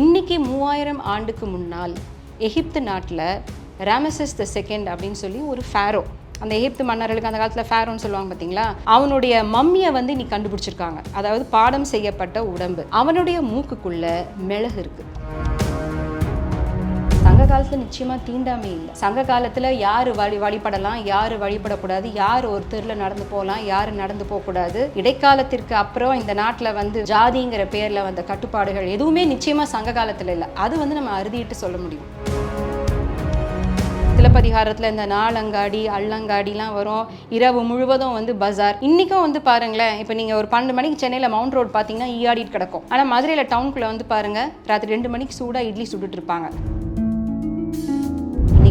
இன்னைக்கு மூவாயிரம் ஆண்டுக்கு முன்னால் எகிப்து நாட்டில் ராமசஸ் த செகண்ட் அப்படின்னு சொல்லி ஒரு ஃபேரோ அந்த எகிப்து மன்னர்களுக்கு அந்த காலத்தில் ஃபேரோன்னு சொல்லுவாங்க பார்த்தீங்களா அவனுடைய மம்மியை வந்து நீ கண்டுபிடிச்சிருக்காங்க. அதாவது பாடம் செய்யப்பட்ட உடம்பு. அவனுடைய மூக்குக்குள்ளே மிளகு இருக்குது சங்க காலத்துல நிச்சயமா தீண்டாமை இல்லை. சங்க காலத்துல யாரு வழி வழிபடலாம் யாரு வழிபடக்கூடாது யார் ஒரு தெருவில் நடந்து போகலாம் யாரு நடந்து போகக்கூடாது. இடைக்காலத்திற்கு அப்புறம் இந்த நாட்டுல வந்து ஜாதிங்கிற பேர்ல வந்த கட்டுப்பாடுகள் எதுவுமே நிச்சயமா சங்க காலத்துல இல்லை. அது வந்து நம்ம அறுதிட்டு சொல்ல முடியும். சிலப்பதிகாரத்தில் இந்த நாளங்காடி அள்ளங்காடிலாம் வரும். இரவு முழுவதும் வந்து பஜார். இன்றைக்கும் வந்து பாருங்களேன் இப்போ நீங்கள் ஒரு பன்னெண்டு மணிக்கு சென்னையில் மவுண்ட் ரோடு பார்த்தீங்கன்னா ஈயாடிட்டு கிடக்கும். ஆனால் மதுரையில் டவுனுக்குள்ளே வந்து பாருங்கள் ராத்திரி ரெண்டு மணிக்கு சூடாக இட்லி சுட்டுட்டு இருப்பாங்க.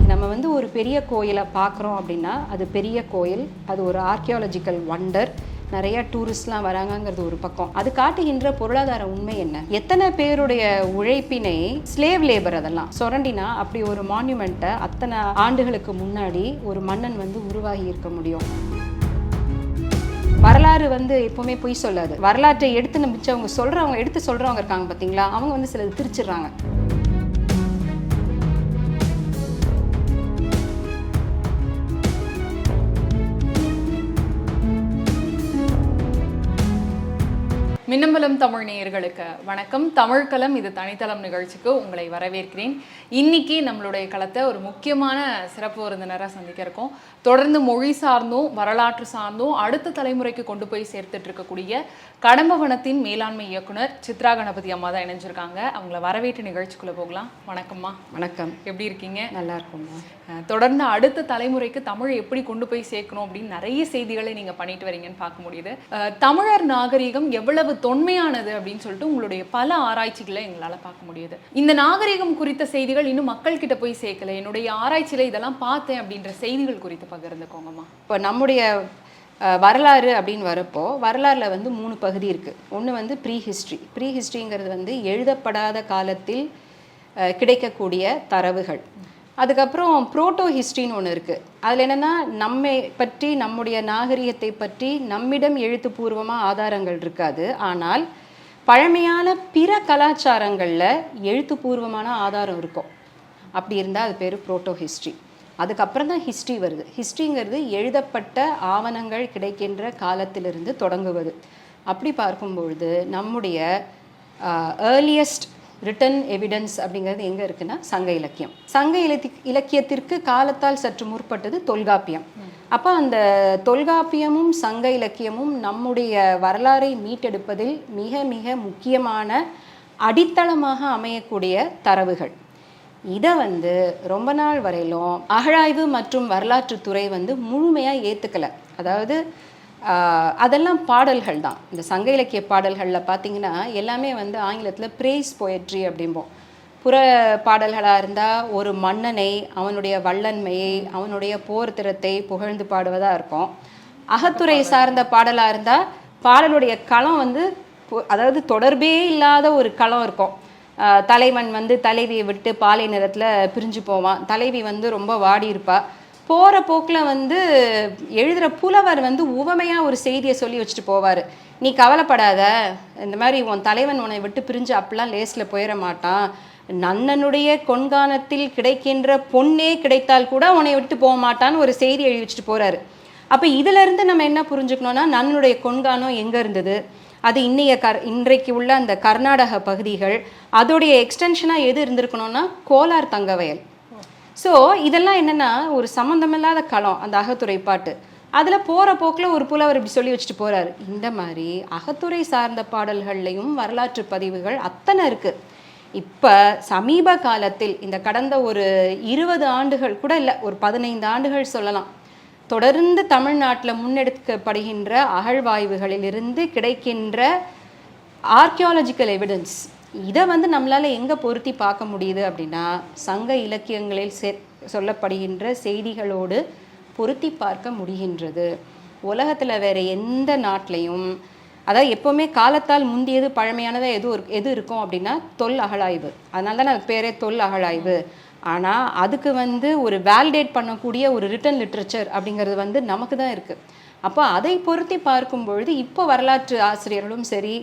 இன்னைக்கு நம்ம வந்து ஒரு பெரிய கோயிலை பார்க்குறோம் அப்படின்னா அது பெரிய கோயில் அது ஒரு ஆர்கியாலஜிக்கல் வண்டர் நிறைய டூரிஸ்ட்லாம் வராங்கங்கிறது ஒரு பக்கம். அது காட்டுகின்ற பொருளாதார உண்மை என்ன? எத்தனை பேருடைய உழைப்பினை ஸ்லேவ் லேபர் அதெல்லாம் சொரண்டினா அப்படி ஒரு மான்யூமெண்ட்டை அத்தனை ஆண்டுகளுக்கு முன்னாடி ஒரு மன்னன் வந்து உருவாகி இருக்க முடியும். வரலாறு வந்து எப்பவுமே பொய் சொல்லாது. வரலாற்றை எடுத்து நம்பிச்சவங்க சொல்றவங்க எடுத்து சொல்றவங்க இருக்காங்க பார்த்தீங்களா அவங்க வந்து சிலது திரிச்சிடுறாங்க. மின்னம்பலம் தமிழ் நேயர்களுக்கு வணக்கம். தமிழ்களம் இது தனித்தளம் நிகழ்ச்சிக்கு உங்களை வரவேற்கிறேன். இன்னைக்கு நம்மளுடைய களத்தை ஒரு முக்கியமான சிறப்பு விருந்தினராக சந்திக்க இருக்கோம். தொடர்ந்து மொழி சார்ந்தும் வரலாற்று சார்ந்தும் அடுத்த தலைமுறைக்கு கொண்டு போய் சேர்த்துட்டு இருக்கக்கூடிய கடம்பவனத்தின் மேலாண்மை இயக்குனர் சித்ரா கணபதி அம்மா தான் இணைஞ்சிருக்காங்க. அவங்கள வரவேற்று நிகழ்ச்சிக்குள்ள போகலாம். வணக்கம்மா. வணக்கம். எப்படி இருக்கீங்க? நல்லா இருக்கும்மா. தொடர்ந்து அடுத்த தலைமுறைக்கு தமிழை எப்படி கொண்டு போய் சேர்க்கணும் அப்படின்னு நிறைய செய்திகளை நீங்க பண்ணிட்டு வரீங்கன்னு பார்க்க முடியுது. தமிழர் நாகரிகம் எவ்வளவு தொன்மையானது அப்படின்னு சொல்லிட்டு உங்களுடைய பல ஆராய்ச்சிகளை எங்களால் பார்க்க முடியுது. இந்த நாகரிகம் குறித்த செய்திகள் இன்னும் மக்கள் கிட்ட போய் சேர்க்கல. என்னுடைய ஆராய்ச்சியில இதெல்லாம் பார்த்தேன் அப்படின்ற செய்திகள் குறித்து பகிர்ந்துக்கோங்கம்மா. இப்போ நம்முடைய வரலாறு அப்படின்னு வரப்போ வரலாறுல வந்து மூணு பகுதி இருக்குது ஒன்று வந்து ப்ரீ ஹிஸ்ட்ரி ப்ரீ ஹிஸ்ட்ரிங்கிறது வந்து எழுதப்படாத காலத்தில் கிடைக்கக்கூடிய தரவுகள். அதுக்கப்புறம் புரோட்டோ ஹிஸ்ட்ரின்னு ஒன்று இருக்குது அதில் என்னென்னா நம்மை பற்றி நம்முடைய நாகரிகத்தை பற்றி நம்மிடம் எழுத்துப்பூர்வமாக ஆதாரங்கள் இருக்காது. ஆனால் பழமையான பிற கலாச்சாரங்களில் எழுத்துப்பூர்வமான ஆதாரம் இருக்கும். அப்படி இருந்தால் அது பேர் புரோட்டோ ஹிஸ்ட்ரி அதுக்கப்புறம் தான் ஹிஸ்ட்ரி வருது. ஹிஸ்ட்ரிங்கிறது எழுதப்பட்ட ஆவணங்கள் கிடைக்கின்ற காலத்திலிருந்து தொடங்குவது. அப்படி பார்க்கும்பொழுது நம்முடைய ஏர்லியஸ்ட் ரிட்டன் எவிடன்ஸ் அப்படிங்கிறது எங்கே இருக்குன்னா சங்க இலக்கியம். சங்க இலத்தி இலக்கியத்திற்கு காலத்தால் சற்று முற்பட்டது தொல்காப்பியம். அப்போ அந்த தொல்காப்பியமும் சங்க இலக்கியமும் நம்முடைய வரலாறை மீட்டெடுப்பதில் மிக மிக முக்கியமான அடித்தளமாக அமையக்கூடிய தரவுகள். இதை வந்து ரொம்ப நாள் வரையிலும் அகழாய்வு மற்றும் வரலாற்றுத்துறை வந்து முழுமையாக ஏற்றுக்கலை அதாவது அதெல்லாம் பாடல்கள் தான். இந்த சங்க இலக்கிய பாடல்களில் பார்த்தீங்கன்னா எல்லாமே வந்து ஆங்கிலத்தில் பிரேஸ் போயட்ரி அப்படிம்போம். புற பாடல்களாக இருந்தால் ஒரு மன்னனை அவனுடைய வல்லன்மையை அவனுடைய போர் திறத்தை புகழ்ந்து பாடுவதாக இருக்கும். அகத்துறை சார்ந்த பாடலாக இருந்தால் பாடலுடைய களம் வந்து அதாவது தொடர்பே இல்லாத ஒரு களம் இருக்கும். தலைவன் வந்து தலைவியை விட்டு பாலை நிறத்தில் பிரிஞ்சு போவான். தலைவி வந்து ரொம்ப வாடி இருப்பாள் போகிற போக்கில் வந்து எழுதுகிற புலவர் வந்து உவமையாக ஒரு செய்தியை சொல்லி வச்சுட்டு போவார். நீ கவலைப்படாத. இந்த மாதிரி உன் தலைவன் உன்னை விட்டு பிரிஞ்சு அப்படிலாம் லேஸில் போயிட மாட்டான். நன்னனுடைய கொண்கானத்தில் கிடைக்கின்ற பொண்ணே கிடைத்தால் கூட உன்னை விட்டு போக மாட்டான்னு ஒரு செய்தி எழுதி வச்சுட்டு போகிறாரு அப்போ இதிலிருந்து நம்ம என்ன புரிஞ்சுக்கணும்னா நன்னனுடைய கொண்கானம் எங்கே இருந்தது? அது இன்னைய கர் இன்றைக்கு உள்ள அந்த கர்நாடக பகுதிகள். அதோடைய எக்ஸ்டென்ஷனாக எது இருந்திருக்கணும்னா கோலார் தங்கவயல். ஸோ இதெல்லாம் என்னன்னா ஒரு சம்மந்தமில்லாத களம் அந்த அகத்துறை பாட்டு. அதில் போகிற போக்கில் ஒரு புலவர் இப்படி சொல்லி வச்சுட்டு போகிறாரு இந்த மாதிரி அகத்துறை சார்ந்த பாடல்கள்லையும் வரலாற்று பதிவுகள் அத்தனை இருக்குது இப்போ சமீப காலத்தில் இந்த கடந்த ஒரு இருபது ஆண்டுகள் கூட இல்லை ஒரு பதினைந்து ஆண்டுகள் சொல்லலாம். தொடர்ந்து தமிழ்நாட்டில் முன்னெடுக்கப்படுகின்ற அகழ்வாய்வுகளிலிருந்து கிடைக்கின்ற ஆர்கியாலஜிக்கல் எவிடன்ஸ் இதை வந்து நம்மளால் எங்கே பொருத்தி பார்க்க முடியுது அப்படின்னா சங்க இலக்கியங்களில் செ சொல்லப்படுகின்ற செய்திகளோடு பொருத்தி பார்க்க முடிகின்றது. உலகத்தில் வேற எந்த நாட்டிலையும் அதாவது எப்போவுமே காலத்தால் முந்தியது பழமையானதாக எது ஒரு- எது இருக்கும் அப்படின்னா தொல் அகழாய்வு. அதனால தான் அதுக்கு பேரே தொல் அகழாய்வு. ஆனால் அதுக்கு வந்து ஒரு வேலிடேட் பண்ணக்கூடிய ஒரு ரிட்டன் லிட்ரேச்சர் அப்படிங்கிறது வந்து நமக்கு தான் இருக்குது அப்போ அதை பொருத்தி பார்க்கும் பொழுது இப்போ வரலாற்று ஆசிரியர்களும் சரி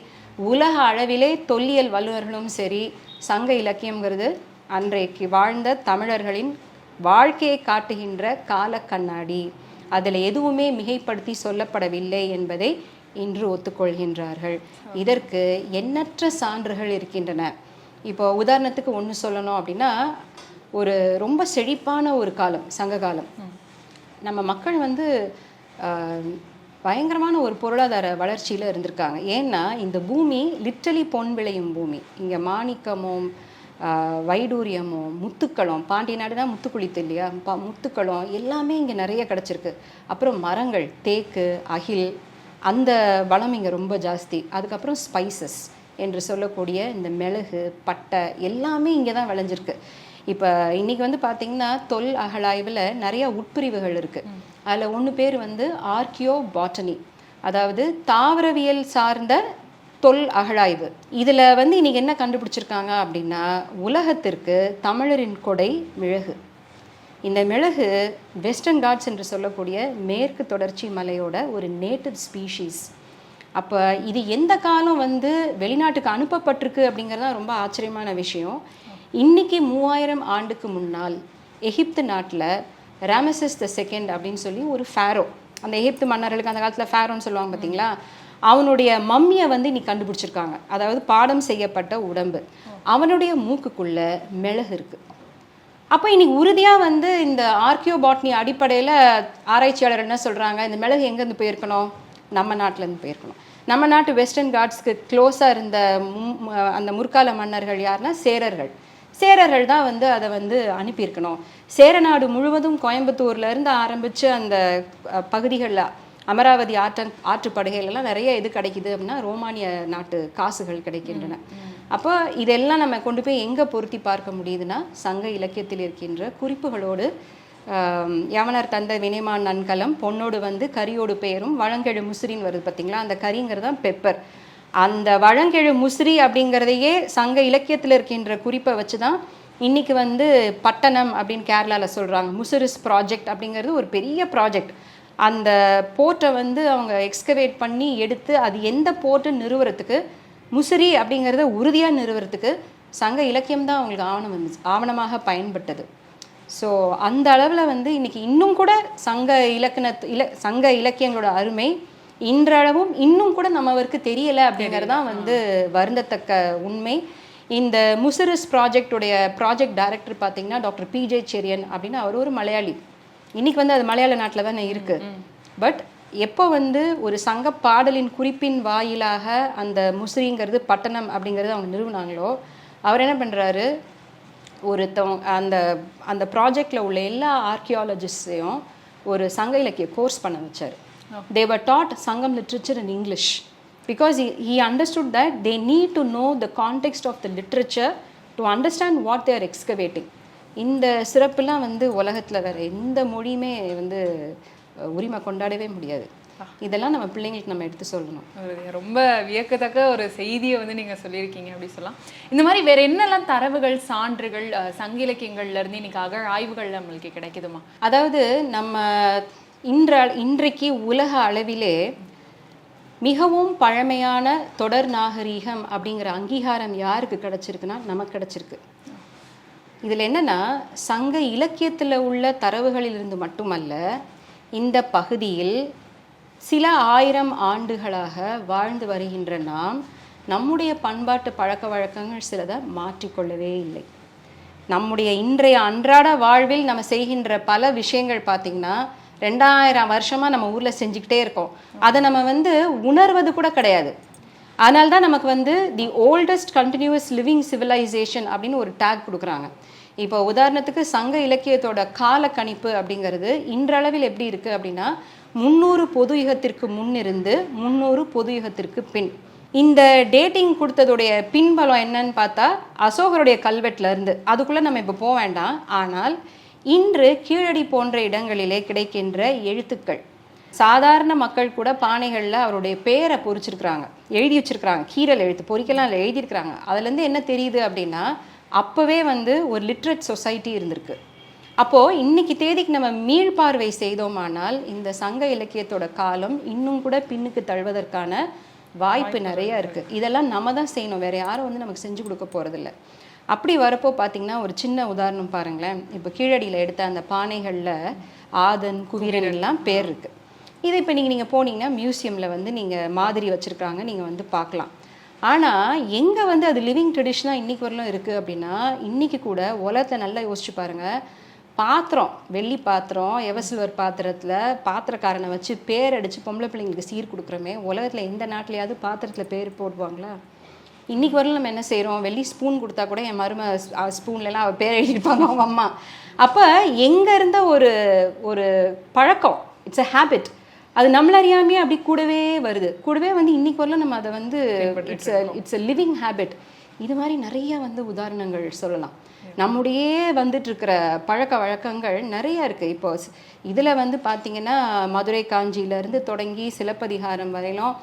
உலக அளவிலே தொல்லியல் வல்லுநர்களும் சரி சங்க இலக்கியம்ங்கிறது அன்றைக்கு வாழ்ந்த தமிழர்களின் வாழ்க்கையை காட்டுகின்ற கால கண்ணாடி அதில் எதுவுமே மிகைப்படுத்தி சொல்லப்படவில்லை என்பதை இன்று ஒத்துக்கொள்கின்றார்கள். இதற்கு எண்ணற்ற சான்றுகள் இருக்கின்றன. இப்போ உதாரணத்துக்கு ஒன்று சொல்லணும் அப்படின்னா ஒரு ரொம்ப செழிப்பான ஒரு காலம் சங்க காலம். நம்ம மக்கள் வந்து பயங்கரமான ஒரு பொருளாதார வளர்ச்சியில் இருந்திருக்காங்க. ஏன்னா இந்த பூமி லிட்டலி பொன் விளையும் பூமி. இங்கே மாணிக்கமும் வைடூரியமும் முத்துக்களும் பாண்டிய நாடுனா முத்துக்குளித்து இல்லையா? பா முத்துக்களும் எல்லாமே இங்கே நிறைய கிடச்சிருக்கு. அப்புறம் மரங்கள் தேக்கு அகில் அந்த வளம் இங்கே ரொம்ப ஜாஸ்தி. அதுக்கப்புறம் ஸ்பைசஸ் என்று சொல்லக்கூடிய இந்த மிளகு பட்டை எல்லாமே இங்கே தான் விளைஞ்சிருக்கு. இப்போ இன்னைக்கு வந்து பார்த்திங்கன்னா தொல் அகழாய்வில் நிறைய உட்பிரிவுகள் இருக்குது அதில் ஒன்று பேர் வந்து ஆர்கியோ பாட்டனி அதாவது தாவரவியல் சார்ந்த தொல் அகழாய்வு. இதில் வந்து இன்றைக்கி என்ன கண்டுபிடிச்சிருக்காங்க அப்படின்னா உலகத்திற்கு தமிழரின் கொடை மிளகு. இந்த மிளகு வெஸ்டர்ன் காட்ஸ் என்று சொல்லக்கூடிய மேற்கு தொடர்ச்சி மலையோட ஒரு நேட்டிவ் ஸ்பீஷீஸ் அப்போ இது எந்த காலம் வந்து வெளிநாட்டுக்கு அனுப்பப்பட்டிருக்கு அப்படிங்கிறது தான் ரொம்ப ஆச்சரியமான விஷயம். இன்னைக்கு மூவாயிரம் ஆண்டுக்கு முன்னால் எகிப்து நாட்டில் ராமசஸ் த செகண்ட் அப்படின்னு சொல்லி ஒரு ஃபேரோ அந்த எகிப்து மன்னர்களுக்கு அந்த காலத்தில் ஃபேரோன்னு சொல்லுவாங்க பார்த்தீங்களா அவனுடைய மம்மியை வந்து நீ கண்டுபிடிச்சிருக்காங்க. அதாவது பாடம் செய்யப்பட்ட உடம்பு. அவனுடைய மூக்குக்குள்ள மிளகு இருக்குது அப்போ இன்னைக்கு உறுதியாக வந்து இந்த ஆர்கியோ பாட்னி அடிப்படையில் ஆராய்ச்சியாளர் என்ன சொல்கிறாங்க இந்த மிளகு எங்கேருந்து போயிருக்கணும்? நம்ம நாட்டிலேருந்து போயிருக்கணும். நம்ம நாட்டு வெஸ்டர்ன் காட்ஸ்க்கு க்ளோஸாக இருந்த அந்த முற்கால மன்னர்கள் யாருன்னா? சேரர்கள். சேரர்கள் தான் வந்து அதை வந்து அனுப்பியிருக்கணும். சேரநாடு முழுவதும் கோயம்புத்தூர்ல இருந்து ஆரம்பித்து அந்த பகுதிகளில் அமராவதி ஆற்றன் ஆற்றுப்படுகையிலலாம் நிறைய இது கிடைக்குது அப்படின்னா ரோமானிய நாட்டு காசுகள் கிடைக்கின்றன. அப்போ இதெல்லாம் நம்ம கொண்டு போய் எங்கே பொருத்தி பார்க்க முடியுதுன்னா சங்க இலக்கியத்தில் இருக்கின்ற குறிப்புகளோடு யவனர் தந்த வினைமான் நன்கலம் பொன்னோடு வந்து கரியோடு பெயரும் வழங்கெழு முசிறின்னு வருது பார்த்தீங்களா? அந்த கரிங்கிறது தான் பெப்பர். அந்த வழங்கெழு முசிறி அப்படிங்கிறதையே சங்க இலக்கியத்தில் இருக்கின்ற குறிப்பை வச்சு தான் இன்றைக்கி வந்து பட்டணம் அப்படின்னு கேரளாவில் சொல்கிறாங்க முசிறிஸ் ப்ராஜெக்ட் அப்படிங்கிறது ஒரு பெரிய ப்ராஜெக்ட் அந்த போர்ட்டை வந்து அவங்க எக்ஸ்கவேட் பண்ணி எடுத்து அது எந்த போர்ட்டு நிறுவுறதுக்கு முசிறி அப்படிங்கிறத உறுதியாக நிறுவறத்துக்கு சங்க இலக்கியம் தான் அவங்களுக்கு ஆவணம் வந்துச்சு ஆவணமாக பயன்பட்டது. ஸோ அந்த அளவில் வந்து இன்னைக்கு இன்னும் கூட சங்க இலக்கண இல சங்க இலக்கியங்களோட அருமை இன்றளவும் இன்னும் கூட நம்மவருக்கு தெரியலை அப்படிங்கிறது தான் வந்து வருந்தத்தக்க உண்மை. இந்த முசிறிஸ் ப்ராஜெக்டுடைய ப்ராஜெக்ட் டைரக்டர் பார்த்தீங்கன்னா டாக்டர் பிஜே செரியன் அப்படின்னு அவர் ஒரு மலையாளி. இன்னைக்கு வந்து அது மலையாள நாட்டில் தானே இருக்கு. பட் எப்போ வந்து ஒரு சங்க பாடலின் குறிப்பின் வாயிலாக அந்த முசிறிங்கிறது பட்டணம் அப்படிங்கிறது அவங்க நிறுவனாங்களோ அவர் என்ன பண்ணுறாரு ஒருத்தவங்க அந்த அந்த ப்ராஜெக்டில் உள்ள எல்லா ஆர்கியாலஜிஸ்டையும் ஒரு சங்க இலக்கிய கோர்ஸ் பண்ண வச்சார். தேவர் dot Sangam literature in English because he understood that they need to know the context of the literature to understand what they're excavating இந்த சிறப்புலாம் வந்து உலகத்தில் வேற எந்த மொழியுமே வந்து உரிமை கொண்டாடவே முடியாது. இதெல்லாம் நம்ம பிள்ளைங்களுக்கு நம்ம எடுத்து சொல்லணும். ரொம்ப வியக்கத்தக்க ஒரு செய்தியை வந்து நீங்க சொல்லியிருக்கீங்க அப்படி சொல்லலாம். இந்த மாதிரி வேற என்னெல்லாம் தரவுகள் சான்றுகள் சங்க இலக்கியங்கள்ல இருந்து இன்னைக்கு அகழ் ஆய்வுகள் நம்மளுக்கு கிடைக்குதுமா? அதாவது நம்ம இன்ற இன்றைக்கு உலக அளவிலே மிகவும் பழமையான தொடர் நாகரீகம் அப்படிங்கிற அங்கீகாரம் யாருக்கு கிடச்சிருக்குன்னா நமக்கு கிடச்சிருக்கு. இதில் என்னென்னா சங்க இலக்கியத்தில் உள்ள தரவுகளிலிருந்து மட்டுமல்ல இந்த பகுதியில் சில ஆயிரம் ஆண்டுகளாக வாழ்ந்து வருகின்ற நாம் நம்முடைய பண்பாட்டு பழக்க வழக்கங்கள் சிலதை மாற்றிக்கொள்ளவே இல்லை. நம்முடைய இன்றைய அன்றாட வாழ்வில் நம்ம செய்கின்ற பல விஷயங்கள் பார்த்திங்கன்னா ரெண்டாயிரம் வருஷமாக நம்ம ஊரில் செஞ்சுக்கிட்டே இருக்கோம். அதை நம்ம வந்து உணர்வது கூட கிடையாது. அதனால தான் நமக்கு வந்து the oldest continuous living civilisation அப்படின்னு ஒரு டேக் கொடுக்குறாங்க. இப்போ உதாரணத்துக்கு சங்க இலக்கியத்தோட கால கணிப்பு அப்படிங்கிறது இன்றளவில் எப்படி இருக்குது அப்படின்னா முந்நூறு பொது யுகத்திற்கு முன்னிருந்து முந்நூறு பொது யுகத்திற்கு பின். இந்த டேட்டிங் கொடுத்ததுடைய பின்பலம் என்னன்னு பார்த்தா அசோகருடைய கல்வெட்டில் இருந்து. அதுக்குள்ளே நம்ம இப்போ போக வேண்டாம். ஆனால் இன்று கீழடி போன்ற இடங்களிலே கிடைக்கின்ற எழுத்துக்கள். சாதாரண மக்கள் கூட பானைகளில் அவருடைய பேரை பொறிச்சிருக்கிறாங்க. எழுதி வச்சிருக்கிறாங்க. கீரல் எழுத்து பொறிக்கலாம் இல்லை எழுதியிருக்கிறாங்க. அதுலேருந்து என்ன தெரியுது அப்படின்னா அப்போவே வந்து ஒரு லிட்ரேட் சொசைட்டி இருந்திருக்கு. அப்போது இன்னைக்கு தேதிக்கு நம்ம மீள்பார்வை செய்தோமானால் இந்த சங்க இலக்கியத்தோட காலம் இன்னும் கூட பின்னுக்கு தழுவதற்கான வாய்ப்பு நிறைய இருக்குது இதெல்லாம் நம்ம தான் செய்யணும். வேறு யாரும் வந்து நமக்கு செஞ்சு கொடுக்க போகிறதில்ல அப்படி வரப்போ பார்த்தீங்கன்னா ஒரு சின்ன உதாரணம் பாருங்களேன். இப்போ கீழடியில் எடுத்த அந்த பானைகளில் ஆதன் குவிரன் எல்லாம் பேர் இருக்குது இது இப்போ நீங்கள் நீங்கள் போனீங்கன்னா மியூசியமில் வந்து நீங்கள் மாதிரி வச்சுருக்காங்க நீங்கள் வந்து பார்க்கலாம். ஆனால் எங்கே வந்து அது லிவிங் ட்ரெடிஷனாக இன்றைக்கி வரலும் இருக்குது அப்படின்னா இன்றைக்கி கூட உலகத்தில் நல்லா யோசிச்சு பாருங்கள் பாத்திரம் வெள்ளி பாத்திரம் எவசில்வர் பாத்திரத்தில் பாத்திரக்காரனை வச்சு பேர் அடித்து பொம்பளை பிள்ளைங்களுக்கு சீர் கொடுக்குறோமே உலகத்தில் எந்த நாட்டிலையாவது பாத்திரத்தில் பேர் போடுவாங்களா? இன்னைக்கு வரலும் நம்ம என்ன செய்கிறோம் வெள்ளி ஸ்பூன் கொடுத்தா கூட என் மரும ஸ்பூன்லலாம் அவள் பேர் எழுதியிருப்பாங்க அவங்க அம்மா. அப்போ எங்கே இருந்த ஒரு ஒரு பழக்கம் இட்ஸ் அ ஹேபிட் அது நம்மள அறியாமையே அப்படி கூடவே வருது. கூடவே வந்து இன்னைக்கு வரலாம் நம்ம அதை வந்து it's it's a living habit இது மாதிரி நிறைய வந்து உதாரணங்கள் சொல்லலாம். நம்முடைய வந்துட்டு இருக்கிற பழக்க வழக்கங்கள் நிறைய இருக்கு. இப்போ இதுல வந்து பாத்தீங்கன்னா மதுரை காஞ்சியில இருந்து தொடங்கி சிலப்பதிகாரம் வரையிலும்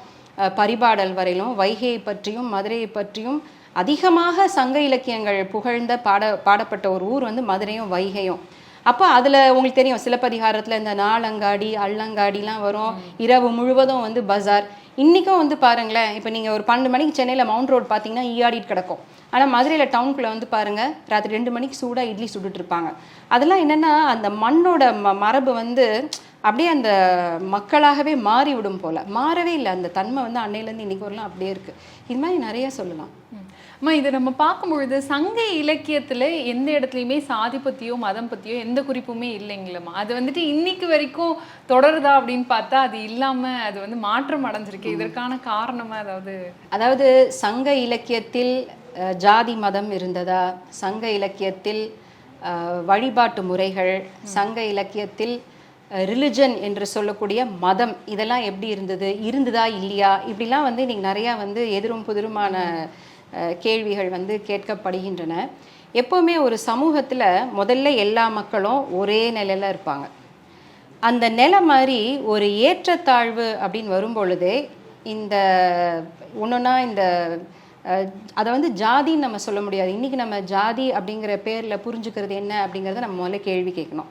பரிபாடல் வரையிலும் வைகையை பற்றியும் மதுரையை பற்றியும் அதிகமாக சங்க இலக்கியங்கள் புகழ்ந்த பாட பாடப்பட்ட ஒரு ஊர் வந்து மதுரையும் வைகையும். அப்போ அதில் உங்களுக்கு தெரியும் சிலப்பதிகாரத்தில் இந்த நாளங்காடி அள்ளங்காடிலாம் வரும். இரவு முழுவதும் வந்து பஜார். இன்றைக்கும் வந்து பாருங்களேன் இப்போ நீங்கள் ஒரு பன்னெண்டு மணிக்கு சென்னையில் மவுண்ட் ரோட் பார்த்தீங்கன்னா ஈயாடிட்டு கிடக்கும். ஆனால் மதுரையில் டவுனுக்குள்ளே வந்து பாருங்கள் ராத்திரி ரெண்டு மணிக்கு சூடாக இட்லி சுட்டுட்டு இருப்பாங்க. அதெல்லாம் என்னென்னா அந்த மண்ணோட ம மரபு வந்து அப்படியே அந்த மக்களாகவே மாறி விடும் போல். மாறவே இல்லை. அந்த தன்மை வந்து அன்னையிலேருந்து இன்னைக்கு வரலாம் அப்படியே இருக்குது இது மாதிரி நிறைய சொல்லலாம். அம்மா இதை நம்ம பார்க்கும் பொழுது சங்க இலக்கியத்துல எந்த இடத்துலையுமே சாதி பத்தியோ மதம் பத்தியோ எந்த குறிப்புமே இல்லைங்களம்மா. அது வந்துட்டு இன்னைக்கு வரைக்கும் தொடருதா அப்படின்னு பார்த்தா அது இல்லாம அது வந்து மாற்றம் அடைஞ்சிருக்கு. இதற்கான காரணமா அதாவது? அதாவது சங்க இலக்கியத்தில் ஜாதி மதம் இருந்ததா? சங்க இலக்கியத்தில் வழிபாட்டு முறைகள் சங்க இலக்கியத்தில் ரிலிஜன் என்று சொல்லக்கூடிய மதம் இதெல்லாம் எப்படி இருந்தது? இருந்ததா இல்லையா? இப்படிலாம் வந்து இன்றைக்கி நிறையா வந்து எதிரும் புதிருமான கேள்விகள் வந்து கேட்கப்படுகின்றன. எப்போவுமே ஒரு சமூகத்தில் முதல்ல எல்லா மக்களும் ஒரே நிலையில் இருப்பாங்க. அந்த நிலை மாதிரி ஒரு ஏற்றத்தாழ்வு அப்படின்னு வரும்பொழுதே இந்த ஒன்றுனா இந்த அதை வந்து ஜாதின்னு நம்ம சொல்ல முடியாது. இன்றைக்கி நம்ம ஜாதி அப்படிங்கிற பேரில் புரிஞ்சுக்கிறது என்ன அப்படிங்கிறத நம்ம முதல்ல கேள்வி கேட்கணும்.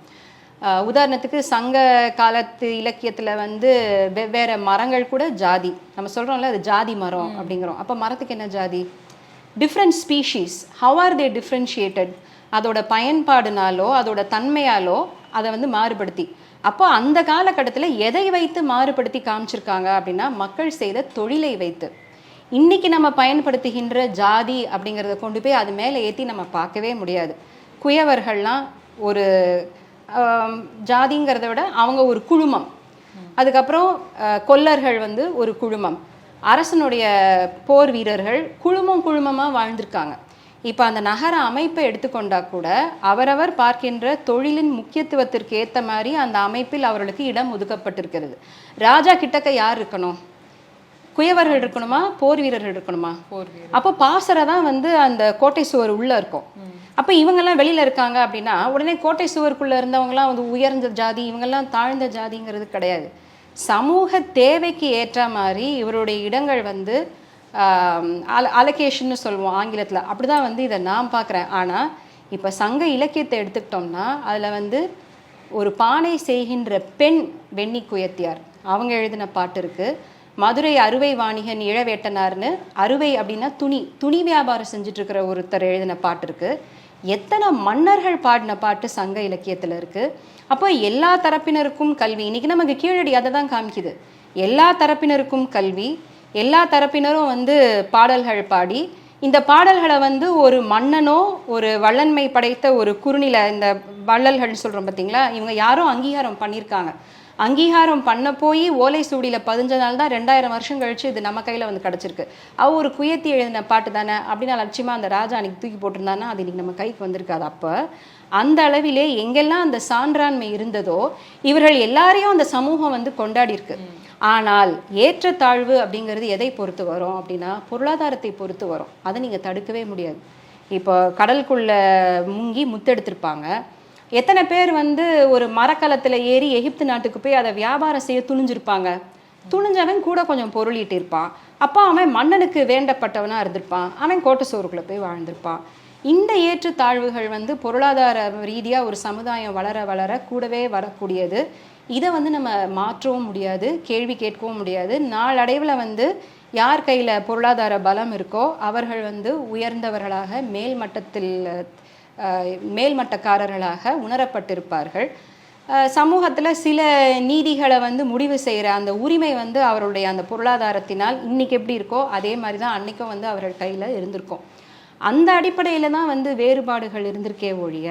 உதாரணத்துக்கு சங்க காலத்து இலக்கியத்தில் வந்து வெவ்வேறு மரங்கள் கூட ஜாதி. நம்ம சொல்கிறோம்ல அது ஜாதி மரம் அப்படிங்கிறோம். அப்போ மரத்துக்கு என்ன ஜாதி? Different species how are they differentiated அதோட பயன்பாடுனாலோ அதோட தன்மையாலோ அதை வந்து மாறுபடுத்தி. அப்போ அந்த காலகட்டத்தில் எதை வைத்து மாறுபடுத்தி காமிச்சிருக்காங்க அப்படின்னா மக்கள் செய்த தொழிலை வைத்து. இன்னைக்கு நம்ம பயன்படுத்துகின்ற ஜாதி அப்படிங்கிறத கொண்டு போய் அது மேலே ஏற்றி நம்ம பார்க்கவே முடியாது. குயவர்கள்லாம் ஒரு ஜாதிங்கிறத விட அவங்க ஒரு குழுமம். அதுக்கப்புறம் கொல்லர்கள் வந்து ஒரு குழுமம். அரசனுடைய போர் வீரர்கள் குழுமம் குழுமமாக வாழ்ந்திருக்காங்க. இப்போ அந்த நகர அமைப்பை எடுத்துக்கொண்டா கூட அவரவர் பார்க்கின்ற தொழிலின் முக்கியத்துவத்திற்கு ஏற்ற மாதிரி அந்த அமைப்பில் அவர்களுக்கு இடம் ஒதுக்கப்பட்டிருக்கிறது. ராஜா கிட்டக்க யார் இருக்கணும்? குயவர்கள் இருக்கணுமா? போர் வீரர்கள் இருக்கணுமா. அப்போ பாசறை தான் வந்து அந்த கோட்டை சுவர் உள்ள இருக்கும். அப்போ இவங்கெல்லாம் வெளியில இருக்காங்க அப்படின்னா உடனே கோட்டை சுவருக்குள்ள இருந்தவங்கலாம் வந்து உயர்ந்த ஜாதி இவங்கெல்லாம் தாழ்ந்த ஜாதிங்கிறது கிடையாது. சமூக தேவைக்கு ஏற்ற மாதிரி இவருடைய இடங்கள் வந்து அலகேஷன்னு சொல்லுவோம் ஆங்கிலத்தில். அப்படிதான் வந்து இதை நான் பார்க்குறேன். ஆனால் இப்போ சங்க இலக்கியத்தை எடுத்துக்கிட்டோம்னா அதில் வந்து ஒரு பானை செய்கின்ற பெண் வெண்ணி குயத்தியார். அவங்க எழுதின பாட்டு இருக்கு. மதுரை அறுவை வாணிகன் இழவேட்டனார்னு அறுவை அப்படின்னா துணி துணி வியாபாரம் செஞ்சுட்டு இருக்கிற ஒருத்தர் எழுதின பாட்டு இருக்கு. எத்தனை மன்னர்கள் பாடின பாட்டு சங்க இலக்கியத்தில் இருக்கு. அப்போ எல்லா தரப்பினருக்கும் கல்வி இன்னைக்கு நமக்கு கீழடி அதை தான் காமிக்குது. எல்லா தரப்பினருக்கும் கல்வி எல்லா தரப்பினரும் வந்து பாடல்கள் பாடி இந்த பாடல்களை வந்து ஒரு மன்னனோ ஒரு வள்ளன்மை படைத்த ஒரு குறுநில இந்த வள்ளல்கள் சொல்கிறோம் பார்த்தீங்களா இவங்க யாரும் அங்கீகாரம் பண்ணியிருக்காங்க. அங்கீகாரம் பண்ண போய் ஓலை சூடியில் பதிஞ்சனால தான் ரெண்டாயிரம் வருஷம் கழிச்சு இது நம்ம கையில் வந்து கிடச்சிருக்கு. அவ ஒரு குயத்தி எழுதின பாட்டு தானே? அப்படின்னா லட்சியமாக அந்த ராஜா அன்னைக்கு தூக்கி போட்டிருந்தானா அது இன்னைக்கு நம்ம கைக்கு வந்திருக்காது. அப்போ அந்த அளவிலே எங்கெல்லாம் அந்த சான்றாண்மை இருந்ததோ இவர்கள் எல்லாரையும் அந்த சமூகம் வந்து கொண்டாடி இருக்கு ஆனால் ஏற்றத்தாழ்வு அப்படிங்கிறது எதை பொறுத்து வரும் அப்படின்னா பொருளாதாரத்தை பொறுத்து வரும். அதை நீங்கள் தடுக்கவே முடியாது. இப்போ கடலுக்குள்ள முங்கி முத்தெடுத்திருப்பாங்க. எத்தனை பேர் வந்து ஒரு மரக்கலத்தில் ஏறி எகிப்து நாட்டுக்கு போய் அதை வியாபாரம் செய்ய துணிஞ்சிருப்பாங்க? துணிஞ்சவன் கூட கொஞ்சம் பொருளிட்டு இருப்பான். அப்போ அவன் மன்னனுக்கு வேண்டப்பட்டவனாக இருந்திருப்பான். அவன் கோட்டை சோறுக்குள்ளே போய் வாழ்ந்திருப்பான். இந்த ஏற்றுத்தாழ்வுகள் வந்து பொருளாதார ரீதியாக ஒரு சமுதாயம் வளர வளர கூடவே வரக்கூடியது. இதை வந்து நம்ம மாற்றவும் முடியாது கேள்வி கேட்கவும் முடியாது. நாளடைவில் வந்து யார் கையில் பொருளாதார பலம் இருக்கோ அவர்கள் வந்து உயர்ந்தவர்களாக மேல்மட்டத்தில் மட்டத்தில் மேல்மட்டக்காரர்களாக உணரப்பட்டிருப்பார்கள். சமூகத்தில் சில நீதிகளை வந்து முடிவு செய்கிற அந்த உரிமை வந்து அவருடைய அந்த பொருளாதாரத்தினால் இன்றைக்கி எப்படி இருக்கோ அதே மாதிரி தான் அன்றைக்கும் வந்து அவர்கள் கையில் இருந்திருக்கும். அந்த அடிப்படையில் தான் வந்து வேறுபாடுகள் இருந்திருக்கே ஒழிய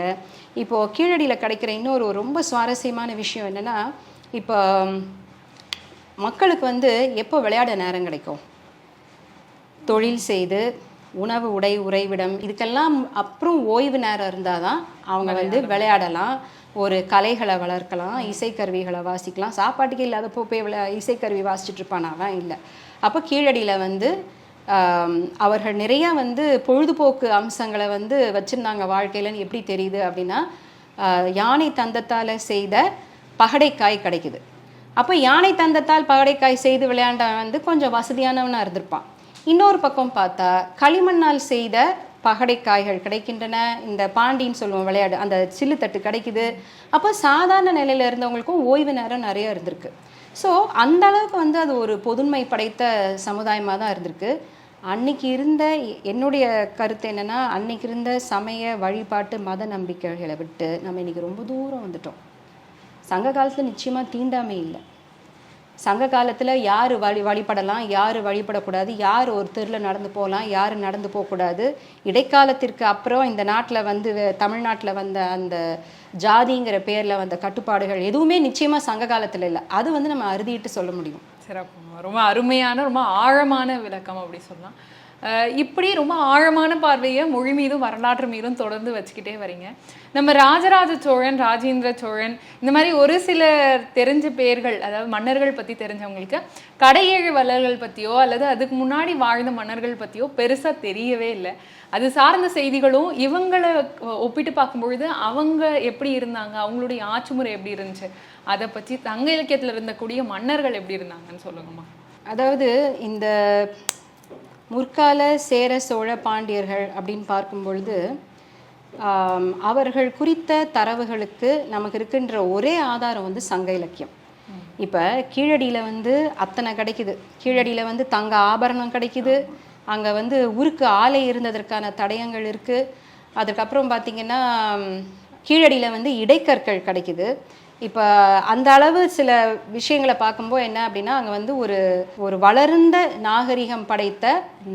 இப்போது கீழடியில் கிடைக்கிற இன்னொரு ரொம்ப சுவாரஸ்யமான விஷயம் என்னென்னா இப்போ மக்களுக்கு வந்து எப்போ விளையாட நேரம் கிடைக்கும்? தொழில் செய்து உணவு உடை உறைவிடம் இதுக்கெல்லாம் அப்புறம் ஓய்வு நேரம் இருந்தால் தான் அவங்க வந்து விளையாடலாம். ஒரு கலைகளை வளர்க்கலாம் இசைக்கருவிகளை வாசிக்கலாம். சாப்பாட்டுக்கு இல்லாதப்போ போய் விளை இசைக்கருவி வாசிச்சுட்டு இருப்பான்? அவன் இல்லை. அப்போ கீழடியில் வந்து அவர்கள் நிறைய வந்து பொழுதுபோக்கு அம்சங்களை வந்து வச்சுருந்தாங்க வாழ்க்கையிலன்னு எப்படி தெரியுது அப்படின்னா யானை தந்தத்தால் செய்த பகடைக்காய் கிடைக்குது. அப்போ யானை தந்தத்தால் பகடைக்காய் செய்து விளையாண்டவன் வந்து கொஞ்சம் வசதியானவனா இருந்திருப்பான். இன்னொரு பக்கம் பார்த்தா களிமண்ணால் செய்த பகடைக்காய்கள் கிடைக்கின்றன. இந்த பாண்டின்னு சொல்லுவோம் விளையாடு அந்த சில்லு தட்டு கிடைக்குது. அப்போ சாதாரண நிலையில் இருந்தவங்களுக்கும் ஓய்வு நேரம் நிறைய இருந்திருக்கு. ஸோ அந்த அளவுக்கு வந்து அது ஒரு பொதுமை படைத்த சமுதாயமாக தான் இருந்திருக்கு. அன்னைக்கு இருந்த எ- என்னுடைய கருத்து என்னென்னா அன்னைக்கு இருந்த சமய வழிபாட்டு மத நம்பிக்கைகளை விட்டு நம்ம இன்னைக்கு ரொம்ப தூரம் வந்துட்டோம். சங்க காலத்தில் நிச்சயமாக தீண்டாமை இல்லை. சங்க காலத்தில் யார் வழி வழிபடலாம் யார் வழிபடக்கூடாது யார் ஒரு தெருவில் நடந்து போகலாம் யார் நடந்து போகக்கூடாது. இடைக்காலத்திற்கு அப்புறம் இந்த நாட்டில் வந்து தமிழ்நாட்டில் வந்த அந்த ஜாதிங்கிற பேரில் வந்த கட்டுப்பாடுகள் எதுவுமே நிச்சயமாக சங்க காலத்தில் இல்லை. அது வந்து நம்ம அறுதிட்டு சொல்ல முடியும். சிறப்பு. ரொம்ப அருமையான ரொம்ப ஆழமான விளக்கம் அப்படி சொல்லலாம். இப்படி ரொம்ப ஆழமான பார்வையை மொழி மீதும் வரலாற்று மீதும் தொடர்ந்து வச்சுக்கிட்டே வரீங்க. நம்ம ராஜராஜ சோழன் ராஜேந்திர சோழன் இந்த மாதிரி ஒரு சில தெரிஞ்ச பேர்கள் அதாவது மன்னர்கள் பற்றி தெரிஞ்சவங்களுக்கு கடையேழு வள்ளல்கள் பற்றியோ அல்லது அதுக்கு முன்னாடி வாழ்ந்த மன்னர்கள் பற்றியோ பெருசாக தெரியவே இல்லை. அது சார்ந்த செய்திகளும் இவங்களை ஒப்பிட்டு பார்க்கும்பொழுது அவங்க எப்படி இருந்தாங்க அவங்களுடைய ஆட்சி முறை எப்படி இருந்துச்சு அதை பற்றி தங்க இலக்கியத்தில் இருந்தக்கூடிய மன்னர்கள் எப்படி இருந்தாங்கன்னு சொல்லுங்கம்மா. அதாவது இந்த முற்கால சேர சோழ பாண்டியர்கள் அப்படின்னு பார்க்கும் பொழுது அவர்கள் குறித்த தரவுகளுக்கு நமக்கு இருக்கின்ற ஒரே ஆதாரம் வந்து சங்க இலக்கியம். இப்போ கீழடியில் வந்து அத்தனை கிடைக்குது. கீழடியில் வந்து தங்க ஆபரணம் கிடைக்குது. அங்கே வந்து உருக்கு ஆலை இருந்ததற்கான தடயங்கள் இருக்குது அதுக்கப்புறம் பார்த்தீங்கன்னா கீழடியில் வந்து இடைக்கற்கள் கிடைக்குது. இப்போ அந்த அளவு சில விஷயங்களை பார்க்கும்போது என்ன அப்படின்னா அங்கே வந்து ஒரு ஒரு வளர்ந்த நாகரிகம் படைத்த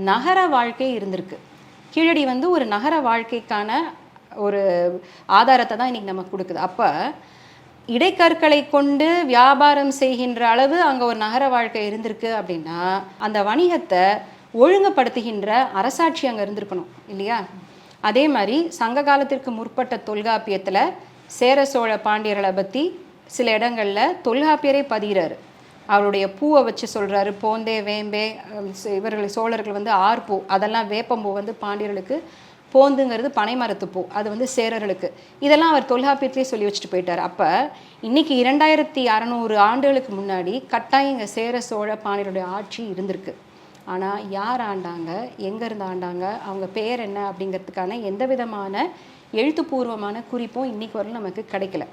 நகர வாழ்க்கை இருந்திருக்கு. கீழடி வந்து ஒரு நகர வாழ்க்கைக்கான ஒரு ஆதாரத்தை தான் இன்றைக்கி நமக்கு கொடுக்குது. அப்போ இடைக்கற்களை கொண்டு வியாபாரம் செய்கின்ற அளவு அங்கே ஒரு நகர வாழ்க்கை இருந்திருக்கு அப்படின்னா அந்த வணிகத்தை ஒழுங்குபடுத்துகின்ற அரசாட்சி அங்கே இருந்திருக்கணும் இல்லையா? அதே மாதிரி சங்க காலத்திற்கு முற்பட்ட தொல்காப்பியத்தில் சேர சோழ பாண்டியர்களை பற்றி சில இடங்களில் தொல்காப்பியரே பதிகிறாரு. அவருடைய பூவை வச்சு சொல்கிறாரு போந்தே வேம்பே இவர்கள் சோழர்கள் வந்து ஆர்பூ அதெல்லாம் வேப்பம்பூ வந்து பாண்டியர்களுக்கு போந்துங்கிறது பனைமரத்து பூ அது வந்து சேரர்களுக்கு. இதெல்லாம் அவர் தொல்காப்பியத்திலே சொல்லி வச்சுட்டு போயிட்டார். அப்போ இன்றைக்கி இரண்டாயிரத்தி அறநூறு ஆண்டுகளுக்கு முன்னாடி கட்டாயம் இங்கே சேர சோழ பாண்டியருடைய ஆட்சி இருந்திருக்கு. ஆனால் யார் ஆண்டாங்க எங்கேருந்து ஆண்டாங்க அவங்க பேர் என்ன அப்படிங்கிறதுக்கான எந்த விதமான எழுத்துப்பூர்வமான குறிப்பும் இன்றைக்கு வரலும் நமக்கு கிடைக்கல.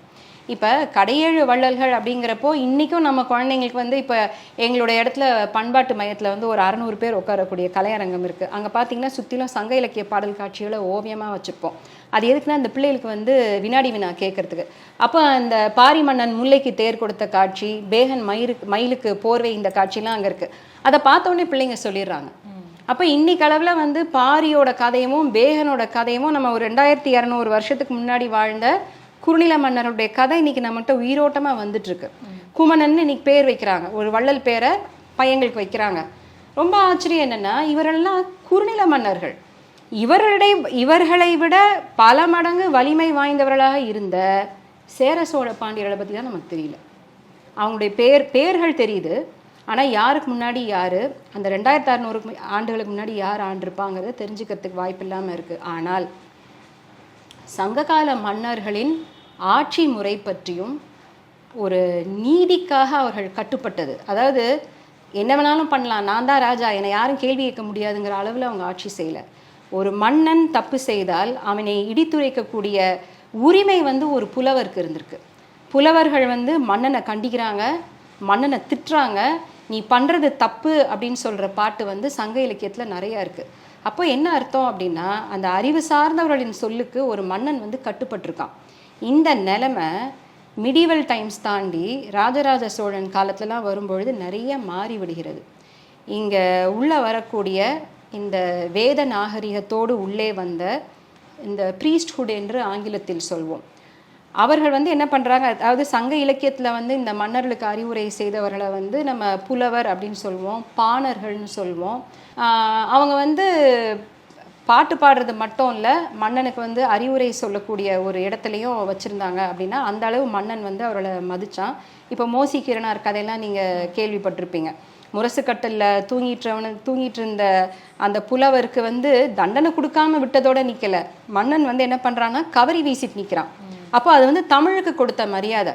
இப்போ கடையேழு வள்ளல்கள் அப்படிங்கிறப்போ இன்றைக்கும் நம்ம குழந்தைங்களுக்கு வந்து இப்போ எங்களுடைய இடத்துல பண்பாட்டு மையத்தில் வந்து ஒரு அறநூறு பேர் உட்காரக்கூடிய கலையரங்கம் இருக்குது அங்கே பார்த்தீங்கன்னா சுற்றிலும் சங்க இலக்கிய பாடல் காட்சிகளை ஓவியமாக வச்சுருப்போம். அது எதுக்குன்னா அந்த பிள்ளைகளுக்கு வந்து வினாடி வினா கேட்கறதுக்கு. அப்போ அந்த பாரி மன்னன் முல்லைக்கு தேர் கொடுத்த காட்சி பேகன் மயிருக்கு மயிலுக்கு போர்வை இந்த காட்சிலாம் அங்கே இருக்குது அதை பார்த்தோன்னே பிள்ளைங்க சொல்லிடுறாங்க. அப்போ இன்னைக்கு அளவில் வந்து பாரியோட கதையமும் பேகனோட கதையமும் நம்ம ஒரு ரெண்டாயிரத்தி இரநூறு வருஷத்துக்கு முன்னாடி வாழ்ந்த குறுநில மன்னருடைய கதை இன்னைக்கு நம்மகிட்ட உயிரோட்டமாக வந்துட்டுருக்கு. குமணன்னு குமணன் இன்னைக்கு பேர் வைக்கிறாங்க. ஒரு வள்ளல் பேரை பையங்களுக்கு வைக்கிறாங்க. ரொம்ப ஆச்சரியம் என்னென்னா இவரெல்லாம் குறுநில மன்னர்கள். இவர்களுடைய இவர்களை விட பல மடங்கு வலிமை வாய்ந்தவர்களாக இருந்த சேர சோழ பாண்டியர்களை பற்றி தான் நமக்கு தெரியல. அவங்களுடைய பேர் பேர்கள் தெரியுது. ஆனால் யாருக்கு முன்னாடி யார்? அந்த ரெண்டாயிரத்து அறநூறு ஆண்டுகளுக்கு முன்னாடி யார் ஆண்டிருப்பாங்கிறது தெரிஞ்சுக்கிறதுக்கு வாய்ப்பு இல்லாமல் இருக்குது ஆனால் சங்ககால மன்னர்களின் ஆட்சி முறை பற்றியும் ஒரு நீதிக்காக அவர்கள் கட்டுப்பட்டது. அதாவது என்ன வேணாலும் பண்ணலாம். நான் தான் ராஜா. என்னை யாரும் கேள்வி கேட்க முடியாதுங்கிற அளவில் அவங்க ஆட்சி செய்யலை. ஒரு மன்னன் தப்பு செய்தால் அவனை இடித்துரைக்கக்கூடிய உரிமை வந்து ஒரு புலவருக்கு இருந்திருக்கு. புலவர்கள் வந்து மன்னனை கண்டிக்கிறாங்க மன்னனை திட்டுறாங்க நீ பண்ணுறது தப்பு அப்படின்னு சொல்கிற பாட்டு வந்து சங்க இலக்கியத்தில் நிறையா இருக்குது அப்போ என்ன அர்த்தம் அப்படின்னா அந்த அறிவு சார்ந்தவர்களின் சொல்லுக்கு ஒரு மன்னன் வந்து கட்டுப்பட்டிருக்கான். இந்த நிலமை மிடிவல் டைம்ஸ் தாண்டி ராஜராஜ சோழன் காலத்துலலாம் வரும்பொழுது நிறைய மாறி விடுகிறது. இங்கே உள்ளே வரக்கூடிய இந்த வேத நாகரிகத்தோடு உள்ளே வந்த இந்த ப்ரீஸ்ட்ஹுட் என்று ஆங்கிலத்தில் சொல்வோம். அவர்கள் வந்து என்ன பண்ணுறாங்க அதாவது சங்க இலக்கியத்தில் வந்து இந்த மன்னர்களுக்கு அறிவுரை செய்தவர்களை வந்து நம்ம புலவர் அப்படின்னு சொல்லுவோம் பாணர்கள்னு சொல்லுவோம். அவங்க வந்து பாட்டு பாடுறது மட்டும் இல்லை மன்னனுக்கு வந்து அறிவுரை சொல்லக்கூடிய ஒரு இடத்துலையும் வச்சுருந்தாங்க அப்படின்னா அந்த அளவு மன்னன் வந்து அவர்களை மதித்தான் இப்போ மோசி கிரணார் கதையெல்லாம் நீங்கள் கேள்விப்பட்டிருப்பீங்க. முரசுக்கட்டலில் தூங்கிட்டவனு தூங்கிட்டு இருந்த அந்த புலவருக்கு வந்து தண்டனை கொடுக்காம விட்டதோட நிற்கல மன்னன் வந்து என்ன பண்ணுறான்னா கவரி வீசிட்டு நிற்கிறான் அப்போ அது வந்து தமிழுக்கு கொடுத்த மரியாதை.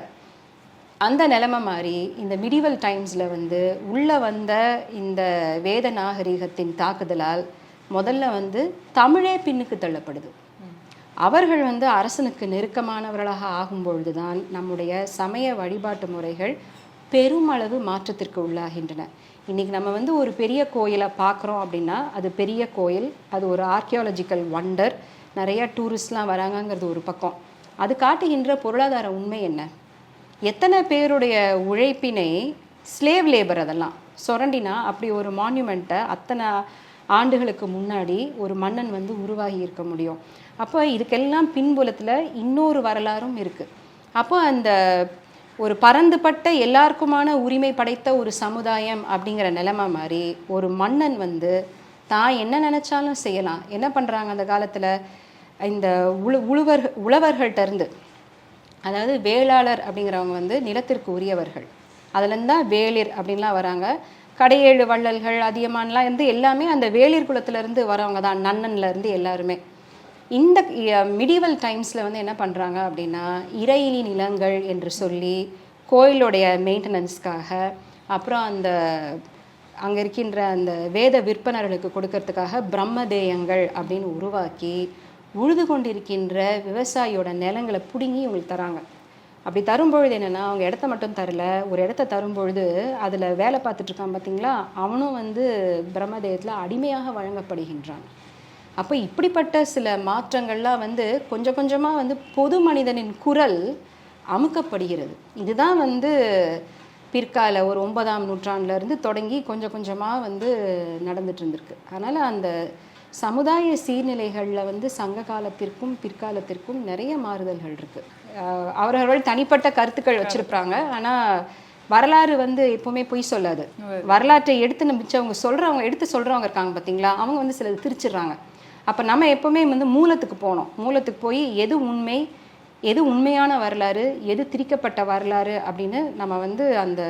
அந்த நிலைமை மாதிரி இந்த மிடிவல் டைம்ஸில் வந்து உள்ளே வந்த இந்த வேத நாகரிகத்தின் தாக்குதலால் முதல்ல வந்து தமிழே பின்னுக்கு தள்ளப்படுது. அவர்கள் வந்து அரசனுக்கு நெருக்கமானவர்களாக ஆகும் பொழுதுதான் நம்முடைய சமய வழிபாட்டு முறைகள் பெருமளவு மாற்றத்திற்கு உள்ளாகின்றன. இன்றைக்கி நம்ம வந்து ஒரு பெரிய கோயிலை பார்க்குறோம் அப்படின்னா அது பெரிய கோயில் அது ஒரு ஆர்கியாலஜிக்கல் வண்டர் நிறையா டூரிஸ்ட்லாம் வராங்கங்கிறது ஒரு பக்கம். அது காட்டுகின்ற பொருளாதார உண்மை என்ன? எத்தனை பேருடைய உழைப்பினை ஸ்லேவ் லேபர் அதெல்லாம் சுரண்டினா அப்படி ஒரு மான்யூமெண்ட்டை அத்தனை ஆண்டுகளுக்கு முன்னாடி ஒரு மன்னன் வந்து உருவாகி இருக்க முடியும். அப்போ இதுக்கெல்லாம் பின்புலத்தில் இன்னொரு வரலாறும் இருக்குது அப்போ அந்த ஒரு பரந்துபட்ட எல்லாருக்குமான உரிமை படைத்த ஒரு சமுதாயம் அப்படிங்கிற நிலைமை மாதிரி ஒரு மன்னன் வந்து தான் என்ன நினச்சாலும் செய்யலாம். என்ன பண்ணுறாங்க அந்த காலத்தில்? இந்த உழு உழுவர் உழவர்கள்ட்ட இருந்து அதாவது வேளாளர் அப்படிங்கிறவங்க வந்து நிலத்திற்கு உரியவர்கள். அதுலேருந்து தான் வேளிர் அப்படின்லாம் வராங்க. கடையேழு வள்ளல்கள் அதியமான்லாம் வந்து எல்லாமே அந்த வேளிர் குலத்திலேருந்து வரவங்க தான் நன்னன்லேருந்து எல்லாருமே. இந்த மிடிவல் டைம்ஸில் வந்து என்ன பண்ணுறாங்க அப்படின்னா இறையிலி நிலங்கள் என்று சொல்லி கோயிலுடைய மெயின்டெனன்ஸ்க்காக அப்புறம் அந்த அங்கே இருக்கின்ற அந்த வேத விற்பனர்களுக்கு கொடுக்கறதுக்காக பிரம்மதேயங்கள் அப்படின்னு உருவாக்கி உழுது கொண்டிருக்கின்ற விவசாயியோட நிலங்களை பிடுங்கி இவங்களுக்கு தராங்க. அப்படி தரும்பொழுது என்னென்னா அவங்க இடத்த மட்டும் தரல. ஒரு இடத்த தரும்பொழுது அதில் வேலை பார்த்துட்ருக்கான் பார்த்தீங்களா அவனும் வந்து பிரம்மதேயத்தில் அடிமையாக வழங்கப்படுகின்றான். அப்போ இப்படிப்பட்ட சில மாற்றங்கள்லாம் வந்து கொஞ்சம் கொஞ்சமாக வந்து பொது மனிதனின் குரல் அமுக்கப்படுகிறது. இதுதான் வந்து பிற்கால ஒரு ஒன்பதாம் நூற்றாண்டுலேருந்து தொடங்கி கொஞ்சம் கொஞ்சமாக வந்து நடந்துட்டு இருந்திருக்கு. அதனால் அந்த சமுதாய சீர்நிலைகளில் வந்து சங்க காலத்திற்கும் பிற்காலத்திற்கும் நிறைய மாறுதல்கள் இருக்குது அவரவர்கள் தனிப்பட்ட கருத்துக்கள் வச்சுருப்பாங்க. ஆனால் வரலாறு வந்து எப்பவுமே பொய் சொல்லாது. வரலாற்றை எடுத்து நம்பிச்சவங்க சொல்கிறவங்க எடுத்து சொல்கிறவங்க இருக்காங்க பார்த்தீங்களா அவங்க வந்து சிலது திரிச்சிடுறாங்க. அப்போ நம்ம எப்பவுமே வந்து மூலத்துக்கு போகணும். மூலத்துக்கு போய் எது உண்மை எது உண்மையான வரலாறு எது திரிக்கப்பட்ட வரலாறு அப்படின்னு நம்ம வந்து அந்த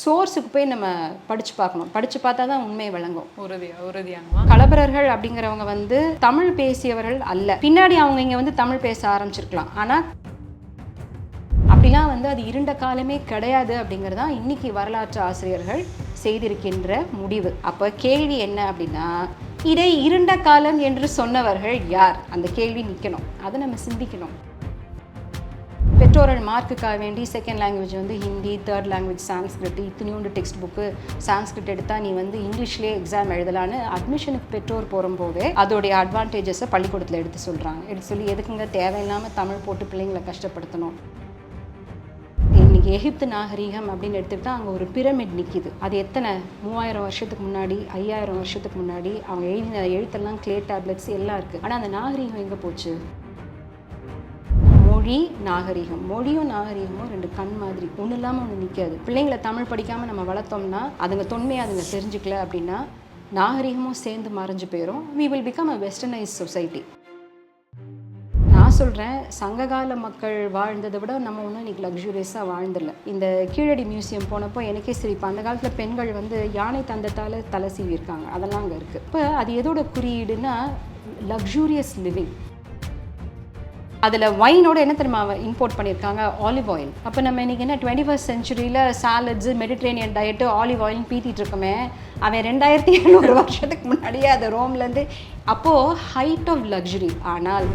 சோர்ஸுக்கு போய் நம்ம படித்து பார்க்கணும். படித்து பார்த்தா தான் உண்மை விளங்கும். உறுதியா உறுதியாங்கம்மா களபரர்கள் அப்படிங்கிறவங்க வந்து தமிழ் பேசியவர்கள் அல்ல. பின்னாடி அவங்க இங்கே வந்து தமிழ் பேச ஆரம்பிச்சிருக்கலாம். ஆனால் அப்படிலாம் வந்து அது இருண்ட காலமே கிடையாது அப்படிங்கிறது தான் இன்னைக்கு வரலாற்று ஆசிரியர்கள் செய்திருக்கின்ற முடிவு. அப்போ கேள்வி என்ன அப்படின்னா இதை இருண்ட காலம் என்று சொன்னவர்கள் யார்? அந்த கேள்வி நிற்கணும் அதை நம்ம சிந்திக்கணும். பெற்றோர்கள் மார்க்குக்காக வேண்டி செகண்ட் லாங்குவேஜ் வந்து ஹிந்தி தேர்ட் லாங்குவேஜ் சான்ஸ்கிரிட் இத்தனையோண்டு டெக்ஸ்ட் புக்கு சான்ஸ்கிரிட் எடுத்தால் நீ வந்து இங்கிலீஷ்லேயே எக்ஸாம் எழுதலான்னு அட்மிஷனுக்கு பெற்றோர் போகும்போதே அதோடைய அட்வான்டேஜஸை பள்ளிக்கூடத்தில் எடுத்து சொல்கிறாங்க எடுத்து சொல்லி எதுக்குங்க தேவையில்லாமல் தமிழ் போட்டு பிள்ளைங்களை கஷ்டப்படுத்தணும்? எகிப்து நாகரீகம் அப்படின்னு எடுத்துக்கிட்டால் அங்கே ஒரு பிரமிட் நிற்கிது அது எத்தனை? மூவாயிரம் வருஷத்துக்கு முன்னாடி ஐயாயிரம் வருஷத்துக்கு முன்னாடி அவங்க எழுதின எழுத்தெல்லாம் கிளே டேப்லெட்ஸ் எல்லாம் இருக்குது ஆனால் அந்த நாகரீகம் எங்கே போச்சு? மொழி நாகரிகம். மொழியும் நாகரிகமும் ரெண்டு கண் மாதிரி. ஒன்றும் இல்லாமல் ஒன்று நிற்காது பிள்ளைங்களை தமிழ் படிக்காமல் நம்ம வளர்த்தோம்னா அதுங்க தொன்மையை அதுங்க தெரிஞ்சுக்கல அப்படின்னா நாகரிகமும் சேர்ந்து மறைஞ்சு போயிடும் we will become a westernise society நான் சொல்கிறேன் சங்ககால மக்கள் வாழ்ந்ததை விட நம்ம ஒன்றும் இன்றைக்கி லக்ஸுரியஸாக வாழ்ந்துடல. இந்த கீழடி மியூசியம் போனப்போ எனக்கே சிரிப்பு. அந்த காலத்தில் பெண்கள் வந்து யானை தந்தத்தால் தலை சீவியிருக்காங்க அதெல்லாம் அங்கே இருக்குது இப்போ அது எதோட குறியீடுனா லக்ஸூரியஸ் லிவிங் அதில் ஒயினோட என்ன தெரியுமா இம்போர்ட் பண்ணியிருக்காங்க? ஆலிவ் ஆயில் அப்போ நம்ம இன்றைக்கி என்ன twenty first செஞ்சுரியில் salads Mediterranean diet olive oil பீத்திட்டு இருக்கோமே. அவன் ரெண்டாயிரத்தி எழுநூறு வருஷத்துக்கு முன்னாடியே அது ரோம்லேருந்து அப்போது ஹைட் ஆஃப் லக்ஸுரி ஆனால்